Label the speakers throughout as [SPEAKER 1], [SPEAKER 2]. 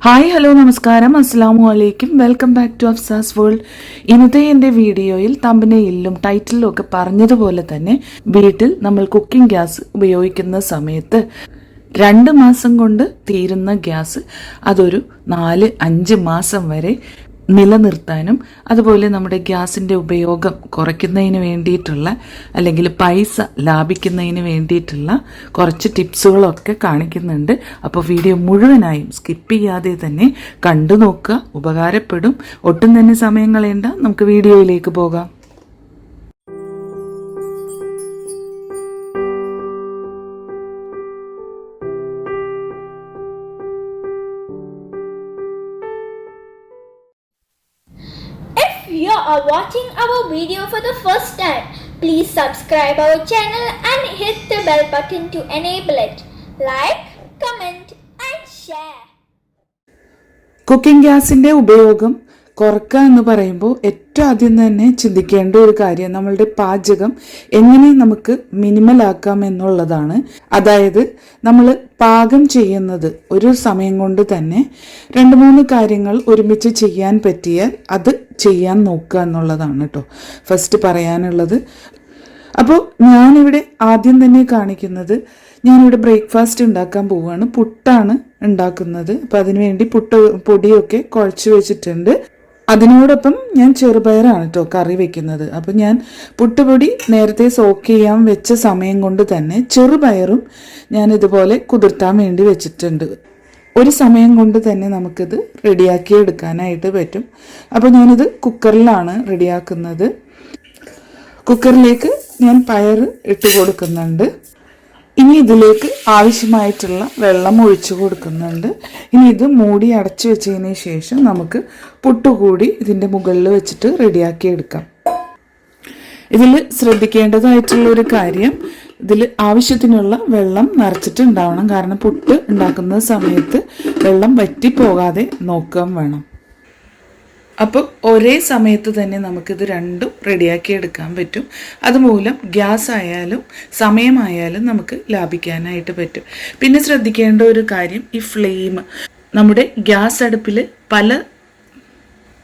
[SPEAKER 1] Hi hello നമസ്കാരം. അസ്സാമു അലൈക്കും. Welcome back to Afsas world. ഇന്നത്തെ എന്റെ വീഡിയോയിൽ തമ്പനയിലും ടൈറ്റിലും ഒക്കെ പറഞ്ഞതുപോലെ തന്നെ വീട്ടിൽ നമ്മൾ കുക്കിംഗ് ഗ്യാസ് ഉപയോഗിക്കുന്ന സമയത്ത് രണ്ട് മാസം കൊണ്ട് തീരുന്ന ഗ്യാസ് അതൊരു നാല് അഞ്ച് മാസം വരെ നിലനിർത്താനും അതുപോലെ നമ്മുടെ ഗ്യാസിന്റെ ഉപയോഗം കുറയ്ക്കുന്നതിന് വേണ്ടിയിട്ടുള്ള അല്ലെങ്കിൽ പൈസ ലാഭിക്കുന്നതിന് വേണ്ടിയിട്ടുള്ള കുറച്ച് ടിപ്സുകളൊക്കെ കാണിക്കുന്നുണ്ട്. അപ്പോൾ വീഡിയോ മുഴുവനായും സ്കിപ്പ് ചെയ്യാതെ തന്നെ കണ്ടു നോക്കുക ഉപകാരപ്പെടും. ഒട്ടും തന്നെ സമയം കളയണ്ട. നമുക്ക് വീഡിയോയിലേക്ക് പോകാം.
[SPEAKER 2] are watching our video for the first time, please subscribe our channel and hit the bell button to enable it. Like, comment and share.
[SPEAKER 1] Cooking ഗ്യാസിന്റെ ഉപയോഗം കുറക്കുക എന്ന് പറയുമ്പോൾ ഏറ്റവും ആദ്യം തന്നെ ചിന്തിക്കേണ്ട ഒരു കാര്യം നമ്മളുടെ പാചകം എങ്ങനെ നമുക്ക് മിനിമൽ ആക്കാം എന്നുള്ളതാണ്. അതായത് നമ്മൾ പാകം ചെയ്യുന്നത് ഒരു സമയം കൊണ്ട് തന്നെ രണ്ട് മൂന്ന് കാര്യങ്ങൾ ഒരുമിച്ച് ചെയ്യാൻ പറ്റിയാൽ അത് ചെയ്യാൻ നോക്കുക എന്നുള്ളതാണ് കേട്ടോ ഫസ്റ്റ് പറയാനുള്ളത്. അപ്പോൾ ഞാനിവിടെ ആദ്യം തന്നെ കാണിക്കുന്നത് ഞാനിവിടെ ബ്രേക്ക്ഫാസ്റ്റ് ഉണ്ടാക്കാൻ പോവുകയാണ്. പുട്ടാണ് ഉണ്ടാക്കുന്നത്. അപ്പം അതിനുവേണ്ടി പുട്ട് പൊടിയൊക്കെ കുഴച്ച് വെച്ചിട്ടുണ്ട്. അതിനോടൊപ്പം ഞാൻ ചെറുപയറാണ് കേട്ടോ കറി വെക്കുന്നത്. അപ്പം ഞാൻ പുട്ടുപൊടി നേരത്തെ സോക്ക് ചെയ്യാൻ വെച്ച സമയം കൊണ്ട് തന്നെ ചെറുപയറും ഞാൻ ഇതുപോലെ കുതിർത്താൻ വേണ്ടി വെച്ചിട്ടുണ്ട്. ഒരു സമയം കൊണ്ട് തന്നെ നമുക്കിത് റെഡിയാക്കി എടുക്കാനായിട്ട് പറ്റും. അപ്പോൾ ഞാനിത് കുക്കറിലാണ് റെഡിയാക്കുന്നത്. കുക്കറിലേക്ക് ഞാൻ പയർ ഇട്ട് കൊടുക്കുന്നുണ്ട്. ഇനി ഇതിലേക്ക് ആവശ്യമായിട്ടുള്ള വെള്ളം ഒഴിച്ചു കൊടുക്കുന്നുണ്ട്. ഇനി ഇത് മൂടി അടച്ചു വെച്ചതിന് ശേഷം നമുക്ക് പുട്ടുകൂടി ഇതിന്റെ മുകളിൽ വെച്ചിട്ട് റെഡിയാക്കി എടുക്കാം. ഇതിൽ ശ്രദ്ധിക്കേണ്ടതായിട്ടുള്ള ഒരു കാര്യം ഇതിൽ ആവശ്യത്തിനുള്ള വെള്ളം നിറച്ചിട്ട് ഉണ്ടാവണം കാരണം പുട്ട് ഉണ്ടാക്കുന്ന സമയത്ത് വെള്ളം വറ്റിപ്പോകാതെ നോക്കാൻ വേണം. അപ്പോൾ ഒരേ സമയത്ത് തന്നെ നമുക്കിത് രണ്ടും റെഡിയാക്കി എടുക്കാൻ പറ്റും. അതുമൂലം ഗ്യാസ് ആയാലും സമയമായാലും നമുക്ക് ലാഭിക്കാനായിട്ട് പറ്റും. പിന്നെ ശ്രദ്ധിക്കേണ്ട ഒരു കാര്യം ഈ ഫ്ലെയിം നമ്മുടെ ഗ്യാസ് അടുപ്പിൽ പല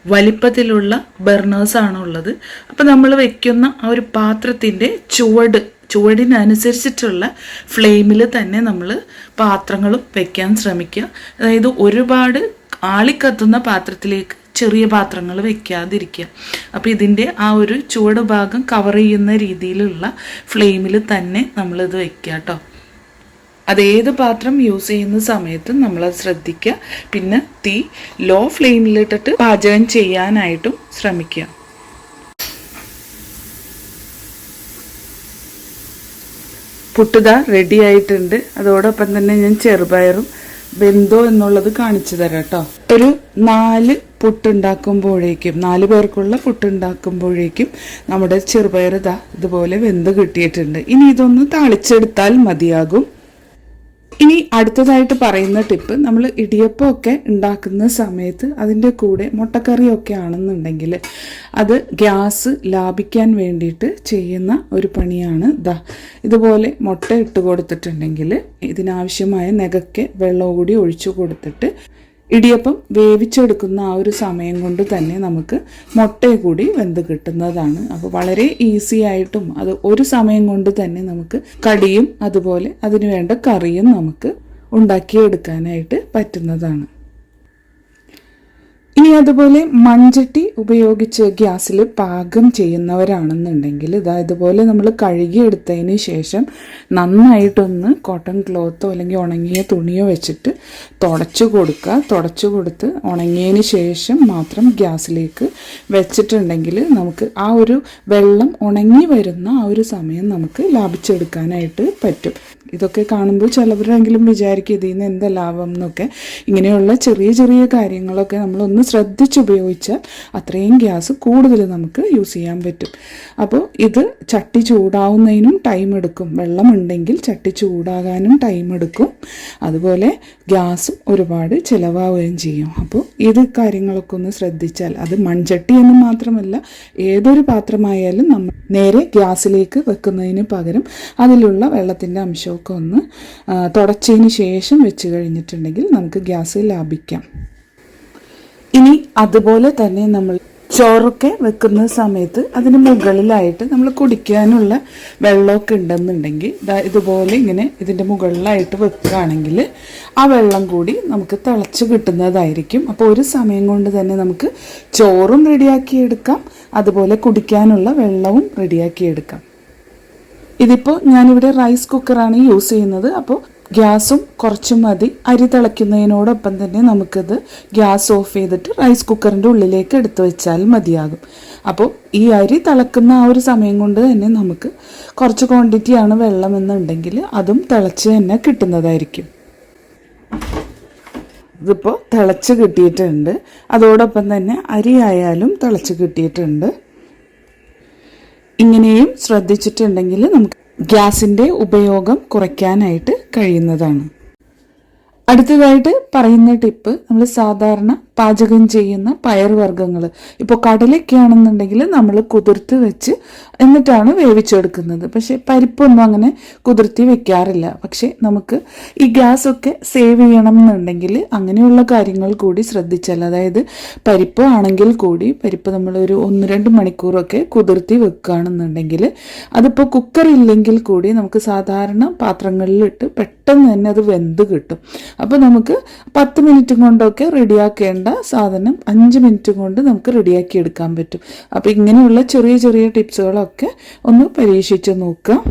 [SPEAKER 1] വലിപ്പത്തിലുള്ള ബർണേഴ്സ് ഉള്ളത് അപ്പോൾ നമ്മൾ വയ്ക്കുന്ന ആ ഒരു പാത്രത്തിന്റെ ചുവട് ചുവടിനനുസരിച്ചിട്ടുള്ള ഫ്ലെയിമിൽ തന്നെ നമ്മൾ പാത്രങ്ങളും വെക്കാൻ ശ്രമിക്കുക. അതായത് ഒരുപാട് ആളിക്കത്തുന്ന പാത്രത്തിലേക്ക് ചെറിയ പാത്രങ്ങൾ വെക്കാതിരിക്കുക. അപ്പോൾ ഇതിന്റെ ആ ഒരു ചുവട് ഭാഗം കവർ ചെയ്യുന്ന രീതിയിലുള്ള ഫ്ലെയിമിൽ തന്നെ നമ്മളിത് വെക്കുക കേട്ടോ അതേത് പാത്രം യൂസ് ചെയ്യുന്ന സമയത്ത് നമ്മളത് ശ്രദ്ധിക്കുക. പിന്നെ തീ ലോ ഫ്ലെയിമിലിട്ടിട്ട് പാചകം ചെയ്യാനായിട്ടും ശ്രമിക്കുക. പുട്ടുത റെഡി ആയിട്ടുണ്ട്. അതോടൊപ്പം തന്നെ ഞാൻ ചെറുപയറും ബെന്തോ എന്നുള്ളത് കാണിച്ചു തരാം കേട്ടോ ഒരു നാല് പുട്ടുണ്ടാക്കുമ്പോഴേക്കും നാല് പേർക്കുള്ള പുട്ടുണ്ടാക്കുമ്പോഴേക്കും നമ്മുടെ ചെറുപയർ ഇതാ ഇതുപോലെ വെന്ത് കിട്ടിയിട്ടുണ്ട്. ഇനി ഇതൊന്ന് താളിച്ചെടുത്താൽ മതിയാകും. ഇനി അടുത്തതായിട്ട് പറയുന്ന ടിപ്പ് നമ്മൾ ഇടിയപ്പമൊക്കെ ഉണ്ടാക്കുന്ന സമയത്ത് അതിന്റെ കൂടെ മുട്ടക്കറിയൊക്കെ ആണെന്നുണ്ടെങ്കിൽ അത് ഗ്യാസ് ലാഭിക്കാൻ വേണ്ടിയിട്ട് ചെയ്യുന്ന ഒരു പണിയാണ്. ദാ ഇതുപോലെ മുട്ട ഇട്ട് കൊടുത്തിട്ടുണ്ടെങ്കിൽ ഇതിനാവശ്യമായ നെകക്കെ വെള്ളം കൂടി ഒഴിച്ചു കൊടുത്തിട്ട് ഇടിയപ്പം വേവിച്ചെടുക്കുന്ന ആ ഒരു സമയം കൊണ്ട് തന്നെ നമുക്ക് മുട്ടയെ കൂടി വെന്ത് കിട്ടുന്നതാണ്. അപ്പോൾ വളരെ ഈസി ആയിട്ടും അത് ഒരു സമയം കൊണ്ട് തന്നെ നമുക്ക് കടിയും അതുപോലെ അതിനുവേണ്ട കറിയും നമുക്ക് ഉണ്ടാക്കിയെടുക്കാനായിട്ട് പറ്റുന്നതാണ്. ഇനി അതുപോലെ മൺചട്ടി ഉപയോഗിച്ച് ഗ്യാസിൽ പാകം ചെയ്യുന്നവരാണെന്നുണ്ടെങ്കിൽ ഇതാ ഇതുപോലെ നമ്മൾ കഴുകിയെടുത്തതിന് ശേഷം നന്നായിട്ടൊന്ന് കോട്ടൺ ക്ലോത്തോ അല്ലെങ്കിൽ ഉണങ്ങിയ തുണിയോ വെച്ചിട്ട് തുടച്ചു കൊടുക്കുക. തുടച്ചു കൊടുത്ത് ഉണങ്ങിയതിന് ശേഷം മാത്രം ഗ്യാസിലേക്ക് വെച്ചിട്ടുണ്ടെങ്കിൽ നമുക്ക് ആ ഒരു വെള്ളം ഉണങ്ങി വരുന്ന ആ ഒരു സമയം നമുക്ക് ലാഭിച്ചെടുക്കാനായിട്ട് പറ്റും. ഇതൊക്കെ കാണുമ്പോൾ ചിലവരെങ്കിലും വിചാരിക്കും ഇതിൽ നിന്ന് എന്താ ലാഭം എന്നൊക്കെ. ഇങ്ങനെയുള്ള ചെറിയ ചെറിയ കാര്യങ്ങളൊക്കെ നമ്മളൊന്ന് ശ്രദ്ധിച്ചുപയോഗിച്ചാൽ അത്രയും ഗ്യാസ് കൂടുതൽ നമുക്ക് യൂസ് ചെയ്യാൻ പറ്റും. അപ്പോൾ ഇത് ചട്ടി ചൂടാവുന്നതിനും ടൈം എടുക്കും. വെള്ളമുണ്ടെങ്കിൽ ചട്ടി ചൂടാകാനും ടൈം എടുക്കും. അതുപോലെ ഗ്യാസും ഒരുപാട് ചിലവാവുകയും ചെയ്യും. അപ്പോൾ ഇത് കാര്യങ്ങളൊക്കെ ഒന്ന് ശ്രദ്ധിച്ചാൽ അത് മൺചട്ടി എന്ന് മാത്രമല്ല ഏതൊരു പാത്രമായാലും നമ്മൾ നേരെ ഗ്യാസിലേക്ക് വെക്കുന്നതിന് പകരം അതിലുള്ള വെള്ളത്തിന്റെ അംശവും ഒക്കെ ഒന്ന് തുടച്ചതിന് ശേഷം വെച്ച് കഴിഞ്ഞിട്ടുണ്ടെങ്കിൽ നമുക്ക് ഗ്യാസ് ലാഭിക്കാം. ഇനി അതുപോലെ തന്നെ നമ്മൾ ചോറൊക്കെ വെക്കുന്ന സമയത്ത് അതിന് മുകളിലായിട്ട് നമ്മൾ കുടിക്കാനുള്ള വെള്ളമൊക്കെ ഉണ്ടെന്നുണ്ടെങ്കിൽ ഇതുപോലെ ഇങ്ങനെ ഇതിന്റെ മുകളിലായിട്ട് വെക്കുകയാണെങ്കിൽ ആ വെള്ളം കൂടി നമുക്ക് തിളച്ച് കിട്ടുന്നതായിരിക്കും. അപ്പോൾ ഒരു സമയം കൊണ്ട് തന്നെ നമുക്ക് ചോറും റെഡിയാക്കിയെടുക്കാം. അതുപോലെ കുടിക്കാനുള്ള വെള്ളവും റെഡിയാക്കിയെടുക്കാം. ഇതിപ്പോൾ ഞാനിവിടെ റൈസ് കുക്കറാണ് യൂസ് ചെയ്യുന്നത്. അപ്പോൾ ഗ്യാസും കുറച്ച് മതി. അരി തിളയ്ക്കുന്നതിനോടൊപ്പം തന്നെ നമുക്കത് ഗ്യാസ് ഓഫ് ചെയ്തിട്ട് റൈസ് കുക്കറിന്റെ ഉള്ളിലേക്ക് എടുത്തു വെച്ചാൽ മതിയാകും. അപ്പോൾ ഈ അരി തിളക്കുന്ന ആ ഒരു സമയം കൊണ്ട് തന്നെ നമുക്ക് കുറച്ച് ക്വാണ്ടിറ്റിയാണ് വെള്ളം എന്നുണ്ടെങ്കിൽ അതും തിളച്ച് തന്നെ കിട്ടുന്നതായിരിക്കും. ഇതിപ്പോൾ തിളച്ച് കിട്ടിയിട്ടുണ്ട്. അതോടൊപ്പം തന്നെ അരി ആയാലും തിളച്ച് കിട്ടിയിട്ടുണ്ട്. ഇങ്ങനെയും ശ്രദ്ധിച്ചിട്ടുണ്ടെങ്കിൽ നമുക്ക് ഗ്യാസിന്റെ ഉപയോഗം കുറയ്ക്കാനായിട്ട് കഴിയുന്നതാണ്. അടുത്തതായിട്ട് പറയുന്ന ടിപ്പ് നമ്മൾ സാധാരണ പാചകം ചെയ്യുന്ന പയറുവർഗങ്ങൾ. ഇപ്പോൾ കടലൊക്കെ ആണെന്നുണ്ടെങ്കിൽ നമ്മൾ കുതിർത്ത് വെച്ച് എന്നിട്ടാണ് വേവിച്ചെടുക്കുന്നത്. പക്ഷേ പരിപ്പൊന്നും അങ്ങനെ കുതിർത്തി വെക്കാറില്ല. പക്ഷേ നമുക്ക് ഈ ഗ്യാസൊക്കെ സേവ് ചെയ്യണം എന്നുണ്ടെങ്കിൽ അങ്ങനെയുള്ള കാര്യങ്ങൾ കൂടി ശ്രദ്ധിച്ചാൽ അതായത് പരിപ്പ് ആണെങ്കിൽ കൂടി പരിപ്പ് നമ്മൾ നമ്മളൊരു ഒന്ന് രണ്ട് മണിക്കൂറൊക്കെ കുതിർത്തി വെക്കുകയാണെന്നുണ്ടെങ്കിൽ അതിപ്പോൾ കുക്കർ ഇല്ലെങ്കിൽ കൂടി നമുക്ക് സാധാരണ പാത്രങ്ങളിലിട്ട് പെട്ടെന്ന് തന്നെ അത് വെന്ത് കിട്ടും. അപ്പോൾ നമുക്ക് പത്ത് മിനിറ്റ് കൊണ്ടൊക്കെ റെഡിയാക്കേണ്ട സാധനം അഞ്ച് മിനിറ്റ് കൊണ്ട് നമുക്ക് റെഡിയാക്കി എടുക്കാൻ പറ്റും. അപ്പോൾ ഇങ്ങനെയുള്ള ചെറിയ ചെറിയ ടിപ്സുകളൊക്കെ ഒന്ന് പരീക്ഷിച്ച് നോക്കുക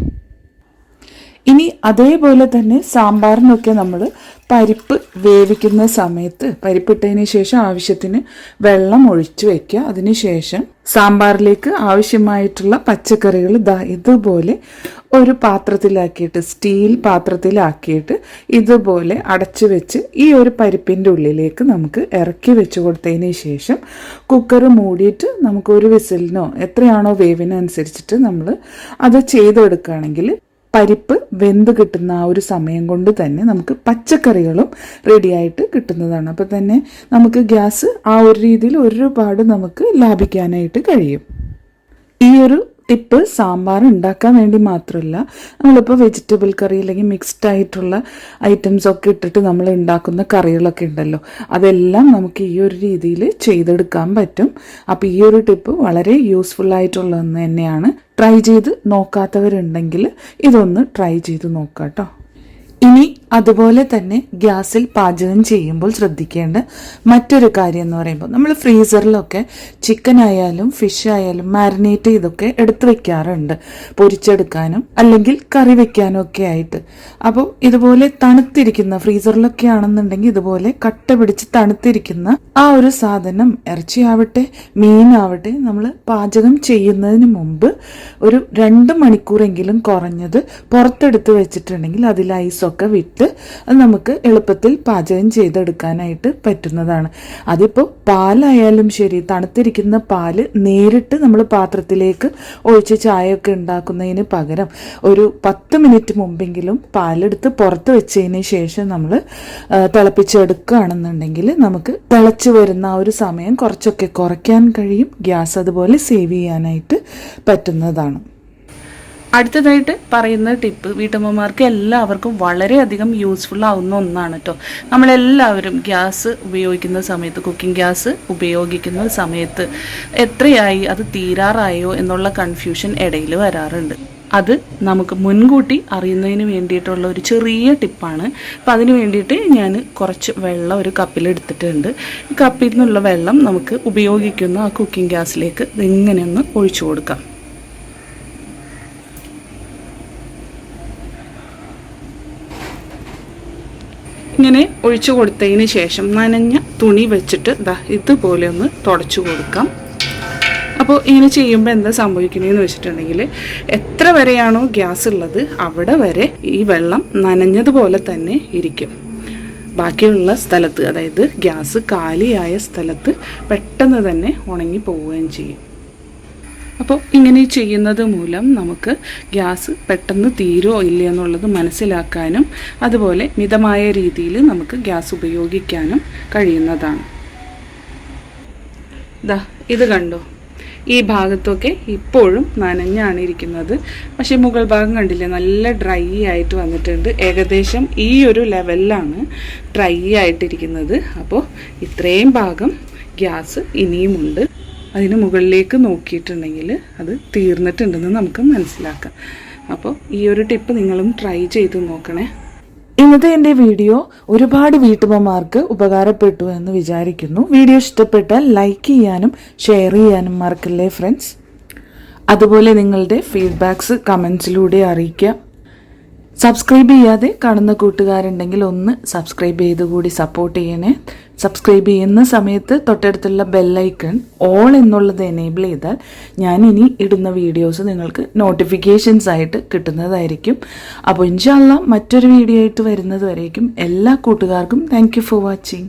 [SPEAKER 1] ഇനി അതേപോലെ തന്നെ സാമ്പാറിനൊക്കെ നമ്മൾ പരിപ്പ് വേവിക്കുന്ന സമയത്ത് പരിപ്പിട്ടതിന് ശേഷം ആവശ്യത്തിന് വെള്ളം ഒഴിച്ചു വെക്കുക. അതിന് ശേഷം സാമ്പാറിലേക്ക് ആവശ്യമായിട്ടുള്ള പച്ചക്കറികൾ ദാ ഇതുപോലെ ഒരു പാത്രത്തിലാക്കിയിട്ട് സ്റ്റീൽ പാത്രത്തിലാക്കിയിട്ട് ഇതുപോലെ അടച്ചു വെച്ച് ഈ ഒരു പരിപ്പിന്റെ ഉള്ളിലേക്ക് നമുക്ക് ഇറക്കി വെച്ച് കൊടുത്തതിന് ശേഷം കുക്കർ മൂടിയിട്ട് നമുക്ക് ഒരു വിസിലിനോ എത്രയാണോ വേവിനനുസരിച്ചിട്ട് നമ്മൾ അത് ചെയ്തെടുക്കുകയാണെങ്കിൽ പരിപ്പ് വെന്ത് കിട്ടുന്ന ആ ഒരു സമയം കൊണ്ട് തന്നെ നമുക്ക് പച്ചക്കറികളും റെഡിയായിട്ട് കിട്ടുന്നതാണ്. അപ്പോൾ തന്നെ നമുക്ക് ഗ്യാസ് ആ ഒരു രീതിയിൽ ഒരുപാട് നമുക്ക് ലാഭിക്കാനായിട്ട് കഴിയും. ഈ ഒരു ടിപ്പ് സാമ്പാർ ഉണ്ടാക്കാൻ വേണ്ടി മാത്രമല്ല നമ്മളിപ്പോൾ വെജിറ്റബിൾ കറി അല്ലെങ്കിൽ മിക്സ്ഡ് ആയിട്ടുള്ള ഐറ്റംസ് ഒക്കെ ഇട്ടിട്ട് നമ്മൾ ഉണ്ടാക്കുന്ന കറികളൊക്കെ ഉണ്ടല്ലോ അതെല്ലാം നമുക്ക് ഈ ഒരു രീതിയിൽ ചെയ്തെടുക്കാൻ പറ്റും. അപ്പോൾ ഈ ഒരു ടിപ്പ് വളരെ യൂസ്ഫുൾ ആയിട്ടുള്ളതെന്ന് തന്നെയാണ്. ട്രൈ ചെയ്ത് നോക്കാത്തവരുണ്ടെങ്കിൽ ഇതൊന്ന് ട്രൈ ചെയ്ത് നോക്കാം കേട്ടോ ഇനി അതുപോലെ തന്നെ ഗ്യാസിൽ പാചകം ചെയ്യുമ്പോൾ ശ്രദ്ധിക്കേണ്ട മറ്റൊരു കാര്യം എന്ന് പറയുമ്പോൾ നമ്മൾ ഫ്രീസറിലൊക്കെ ചിക്കൻ ആയാലും ഫിഷ് ആയാലും മാരിനേറ്റ് ചെയ്തൊക്കെ എടുത്തു വെക്കാറുണ്ട്. പൊരിച്ചെടുക്കാനും അല്ലെങ്കിൽ കറി വെക്കാനും ഒക്കെ ആയിട്ട്. അപ്പോൾ ഇതുപോലെ തണുത്തിരിക്കുന്ന ഫ്രീസറിലൊക്കെ ആണെന്നുണ്ടെങ്കിൽ ഇതുപോലെ കട്ട പിടിച്ച് തണുത്തിരിക്കുന്ന ആ ഒരു സാധനം ഇറച്ചിയാവട്ടെ മീനാവട്ടെ നമ്മൾ പാചകം ചെയ്യുന്നതിന് മുമ്പ് ഒരു രണ്ട് മണിക്കൂറെങ്കിലും കുറഞ്ഞത് പുറത്തെടുത്ത് വെച്ചിട്ടുണ്ടെങ്കിൽ അതിൽ ഐസൊക്കെ വിട്ട് അത് നമുക്ക് എളുപ്പത്തിൽ പാചകം ചെയ്തെടുക്കാനായിട്ട് പറ്റുന്നതാണ്. അതിപ്പോൾ പാലായാലും ശരി തണുത്തിരിക്കുന്ന പാൽ നേരിട്ട് നമ്മൾ പാത്രത്തിലേക്ക് ഒഴിച്ച് ചായയൊക്കെ ഉണ്ടാക്കുന്നതിന് പകരം ഒരു പത്ത് മിനിറ്റ് മുമ്പെങ്കിലും പാലെടുത്ത് പുറത്ത് വെച്ചതിന് ശേഷം നമ്മൾ തിളപ്പിച്ചെടുക്കുകയാണെന്നുണ്ടെങ്കിൽ നമുക്ക് തിളച്ച് വരുന്ന ആ ഒരു സമയം കുറച്ചൊക്കെ കുറയ്ക്കാൻ കഴിയും. ഗ്യാസ് അതുപോലെ സേവ് ചെയ്യാനായിട്ട് പറ്റുന്നതാണ്. അടുത്തതായിട്ട് പറയുന്ന ടിപ്പ് വീട്ടമ്മമാർക്ക് എല്ലാവർക്കും വളരെയധികം യൂസ്ഫുൾ ആവുന്ന ഒന്നാണ് കേട്ടോ നമ്മളെല്ലാവരും ഗ്യാസ് ഉപയോഗിക്കുന്ന സമയത്ത് കുക്കിംഗ് ഗ്യാസ് ഉപയോഗിക്കുന്ന സമയത്ത് എത്രയായി അത് തീരാറായോ എന്നുള്ള കൺഫ്യൂഷൻ ഇടയിൽ വരാറുണ്ട്. അത് നമുക്ക് മുൻകൂട്ടി അറിയുന്നതിന് വേണ്ടിയിട്ടുള്ള ഒരു ചെറിയ ടിപ്പാണ് അപ്പം അതിന് വേണ്ടിയിട്ട് ഞാൻ കുറച്ച് വെള്ളം ഒരു കപ്പിൽ എടുത്തിട്ടുണ്ട്. കപ്പിൽ നിന്നുള്ള വെള്ളം നമുക്ക് ഉപയോഗിക്കുന്ന ആ കുക്കിംഗ് ഗ്യാസിലേക്ക് ഇങ്ങനെയൊന്ന് ഒഴിച്ചു കൊടുക്കാം. ഇങ്ങനെ ഒഴിച്ചു കൊടുത്തതിന് ശേഷം നനഞ്ഞ തുണി വെച്ചിട്ട് ദാ ഇതുപോലെ ഒന്ന് തുടച്ചു കൊടുക്കാം. അപ്പോൾ ഇങ്ങനെ ചെയ്യുമ്പോൾ എന്താ സംഭവിക്കുന്നതെന്ന് വെച്ചിട്ടുണ്ടെങ്കിൽ എത്ര വരെയാണോ ഗ്യാസ് ഉള്ളത് അവിടെ വരെ ഈ വെള്ളം നനഞ്ഞതുപോലെ തന്നെ ഇരിക്കും. ബാക്കിയുള്ള സ്ഥലത്ത് അതായത് ഗ്യാസ് കാലിയായ സ്ഥലത്ത് പെട്ടെന്ന് തന്നെ ഉണങ്ങി പോവുകയും ചെയ്യും. അപ്പോൾ ഇങ്ങനെ ചെയ്യുന്നത് മൂലം നമുക്ക് ഗ്യാസ് പെട്ടെന്ന് തീരുമോ ഇല്ല എന്നുള്ളത് മനസ്സിലാക്കാനും അതുപോലെ മിതമായ രീതിയിൽ നമുക്ക് ഗ്യാസ് ഉപയോഗിക്കാനും കഴിയുന്നതാണ്. ദാ ഇത് കണ്ടോ? ഈ ഭാഗത്തൊക്കെ ഇപ്പോഴും നനഞ്ഞാണ് ഇരിക്കുന്നത് പക്ഷേ മുകൾ ഭാഗം കണ്ടില്ലേ? നല്ല ഡ്രൈ ആയിട്ട് വന്നിട്ടുണ്ട്. ഏകദേശം ഈ ഒരു ലെവലിലാണ് ഡ്രൈ ആയിട്ടിരിക്കുന്നത്. അപ്പോൾ ഇത്രയും ഭാഗം ഗ്യാസ് ഇനിയുമുണ്ട്. അതിന് മുകളിലേക്ക് നോക്കിയിട്ടുണ്ടെങ്കിൽ അത് തീർന്നിട്ടുണ്ടെന്ന് നമുക്ക് മനസ്സിലാക്കാം. അപ്പോൾ ഈ ഒരു ടിപ്പ് നിങ്ങളും ട്രൈ ചെയ്ത് നോക്കണേ. ഇന്നത്തെ എന്റെ വീഡിയോ ഒരുപാട് വീട്ടമ്മമാർക്ക് ഉപകാരപ്പെട്ടു എന്ന് വിചാരിക്കുന്നു. വീഡിയോ ഇഷ്ടപ്പെട്ടാൽ ലൈക്ക് ചെയ്യാനും ഷെയർ ചെയ്യാനും മറക്കല്ലേ ഫ്രണ്ട്സ് അതുപോലെ നിങ്ങളുടെ ഫീഡ്ബാക്ക്സ് കമൻസിലൂടെ അറിയിക്കുക സബ്സ്ക്രൈബ് ചെയ്യാതെ കാണുന്ന കൂട്ടുകാരുണ്ടെങ്കിൽ ഒന്ന് സബ്സ്ക്രൈബ് ചെയ്ത് കൂടി സപ്പോർട്ട് ചെയ്യണേ. സബ്സ്ക്രൈബ് ചെയ്യുന്ന സമയത്ത് തൊട്ടടുത്തുള്ള ബെല്ലൈക്കൺ ഓൾ എന്നുള്ളത് എനേബിൾ ചെയ്താൽ ഞാൻ ഇനി ഇടുന്ന വീഡിയോസ് നിങ്ങൾക്ക് നോട്ടിഫിക്കേഷൻസ് ആയിട്ട് കിട്ടുന്നതായിരിക്കും. അപ്പോൾ ഇൻഷാല്ല മറ്റൊരു വീഡിയോ ആയിട്ട് വരുന്നത് വരേക്കും എല്ലാ കൂട്ടുകാർക്കും താങ്ക് ഫോർ വാച്ചിങ്